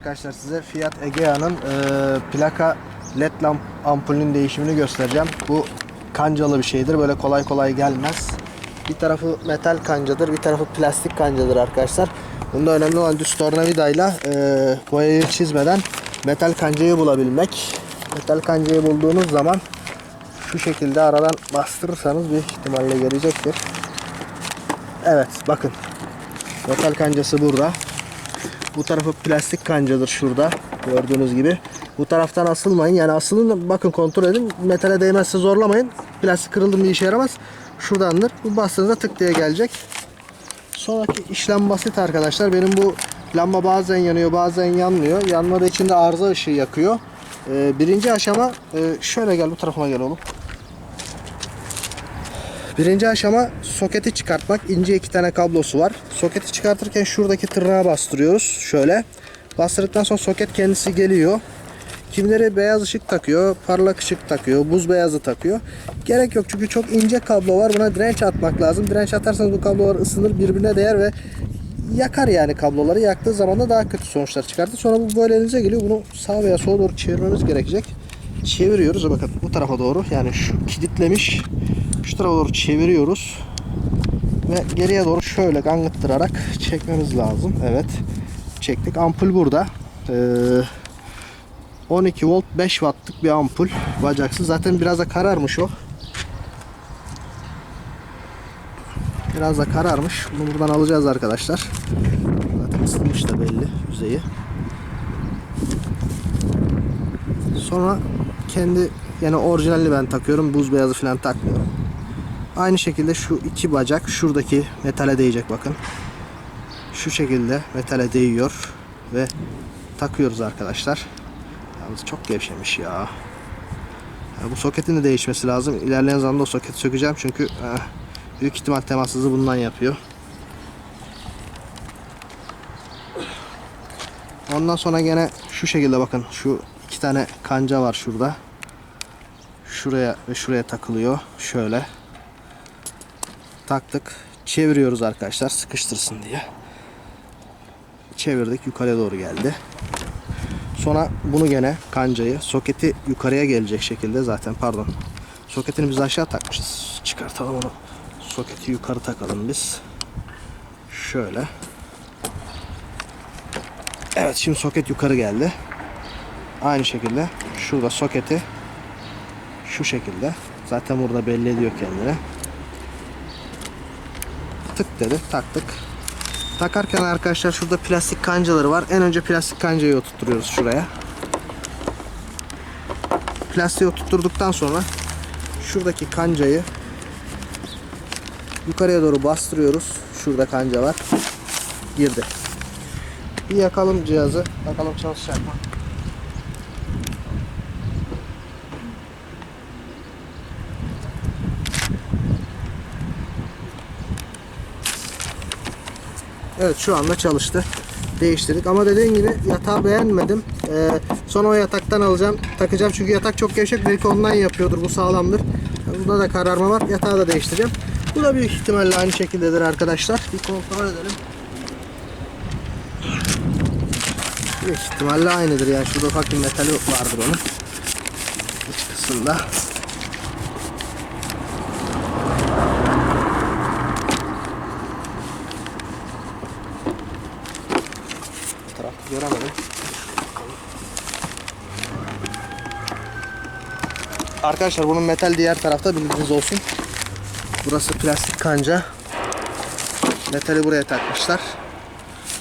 Arkadaşlar size Fiat Egea'nın e, plaka led lamp ampulünün değişimini göstereceğim. Bu kancalı bir şeydir. Böyle kolay kolay gelmez. Bir tarafı metal kancadır, bir tarafı plastik kancadır arkadaşlar. Bunda önemli olan düz tornavidayla e, boyayı çizmeden metal kancayı bulabilmek. Metal kancayı bulduğunuz zaman şu şekilde aradan bastırırsanız bir ihtimalle gelecektir. Evet bakın. Metal kancası burada. Bu tarafı plastik kancadır şurada. Gördüğünüz gibi. Bu taraftan asılmayın. Yani asılın bakın kontrol edin. Metale değmezse zorlamayın. Plastik kırıldı mı işe yaramaz. Şuradandır. Bu bastığınızda tık diye gelecek. Sonraki işlem basit arkadaşlar. Benim bu lamba bazen yanıyor bazen yanmıyor. Yanmadığı için de arıza ışığı yakıyor. Ee, birinci aşama e, şöyle gel bu tarafıma gel oğlum. Birinci aşama soketi çıkartmak. İnce iki tane kablosu var. Soketi çıkartırken şuradaki tırnağa bastırıyoruz. Şöyle. Bastırdıktan sonra soket kendisi geliyor. Kimileri beyaz ışık takıyor, parlak ışık takıyor, buz beyazı takıyor. Gerek yok çünkü çok ince kablo var. Buna direnç atmak lazım. Direnç atarsanız bu kablolar ısınır, birbirine değer ve yakar yani kabloları. Yaktığı zaman da daha kötü sonuçlar çıkartır. Sonra bu böyle elinize geliyor. Bunu sağa veya sola doğru çevirmemiz gerekecek. Çeviriyoruz. Bakın bu tarafa doğru. Yani şu kilitlemiş. Şu tarafa doğru çeviriyoruz. Ve geriye doğru şöyle gangıttırarak çekmemiz lazım. Evet. Çektik. Ampul burada. Ee, 12 volt 5 wattlık bir ampul. Bacaksız. Zaten biraz da kararmış o. Biraz da kararmış. Bunu buradan alacağız arkadaşlar. Zaten ısınmış da belli yüzeyi. Sonra kendi yani orijinalini ben takıyorum. Buz beyazı falan takmıyorum. Aynı şekilde şu iki bacak şuradaki metale değecek bakın. Şu şekilde metale değiyor ve takıyoruz arkadaşlar. Yalnız çok gevşemiş ya. Bu soketin de değişmesi lazım. İlerleyen zamanda o soketi sökeceğim çünkü eh, büyük ihtimal temassızı bundan yapıyor. Ondan sonra gene şu şekilde bakın şu iki tane kanca var şurada. Şuraya ve şuraya takılıyor. Şöyle. Taktık. Çeviriyoruz arkadaşlar sıkıştırsın diye. Çevirdik yukarıya doğru geldi. Sonra bunu gene kancayı soketi yukarıya gelecek şekilde zaten pardon. Soketini biz aşağı takmışız. Çıkartalım onu. Soketi yukarı takalım biz. Şöyle. Evet şimdi soket yukarı geldi. Aynı şekilde şurada soketi şu şekilde. Zaten burada belli ediyor kendini. Tık dedi taktık. Takarken arkadaşlar şurada plastik kancaları var. En önce plastik kancayı oturtuyoruz şuraya. Plastiği oturtturduktan sonra şuradaki kancayı yukarıya doğru bastırıyoruz. Şurada kanca var. Girdi. Bir yakalım cihazı. Bakalım çalışacak mı? Evet şu anda çalıştı. Değiştirdik ama dediğim gibi yatağı beğenmedim. Ee, sonra o yataktan alacağım. Takacağım çünkü yatak çok gevşek. Belki ondan yapıyordur. Bu sağlamdır. Burada da kararma var. Yatağı da değiştireceğim. Bu da büyük ihtimalle aynı şekildedir arkadaşlar. Bir kontrol edelim. Büyük ihtimalle aynıdır yani. Şurada ufak bir metali vardır onun. İç kısımda. Göremedim. Arkadaşlar bunun metal diğer tarafta bilginiz olsun. Burası plastik kanca. Metali buraya takmışlar.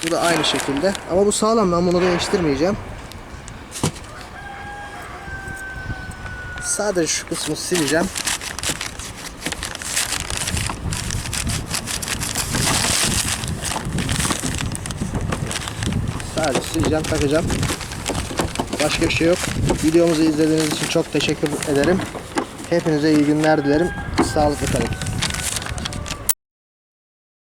Bu da aynı şekilde. Ama bu sağlam ben bunu değiştirmeyeceğim. Sadece şu kısmı sileceğim. Sadece sileceğim, takacağım. Başka bir şey yok. Videomuzu izlediğiniz için çok teşekkür ederim. Hepinize iyi günler dilerim. Sağlıklı kalın.